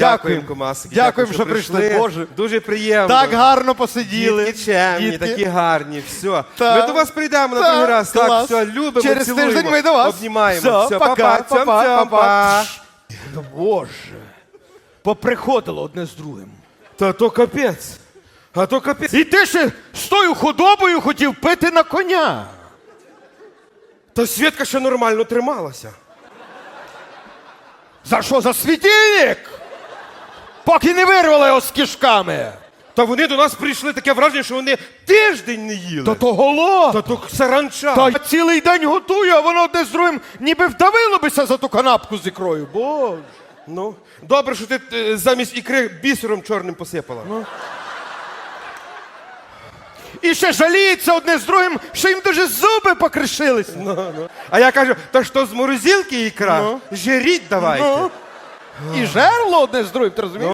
Дякуємо, Комасики. Дякуємо, що прийшли. Боже. Дуже приємно. Так гарно посиділи. Дітки чемні, Дітки. такі гарні. Все. Так. Ми до вас прийдемо на другий раз. Так, все, любимо, Через цілуємо, тиждень ми до вас. Обнімаємо. Все, Все, пока, па-па, па-па, па-па. Ну, Боже. Поприходило одне з другим. Та то капець. А то капець. І ти ще з тою худобою хотів пити на коня. Та Свєтка ще нормально трималася. За що? За світильник? Поки не вирвали його з кишками. Та вони до нас прийшли таке враження, що вони тиждень не їли. То то голод. Та то саранча. Та цілий день готую, а воно одне з другим ніби вдавило бися за ту канапку з ікрою. Боже. Ну, добре, що ти е, замість ікри бісером чорним посипала. Ну. І ще жаліється одне з другим, що їм дуже зуби покришилися. А я кажу, та що з морозилки ікра? Ну. Жеріть давайте. Ну. І жерло одне з другим, ти розумієш?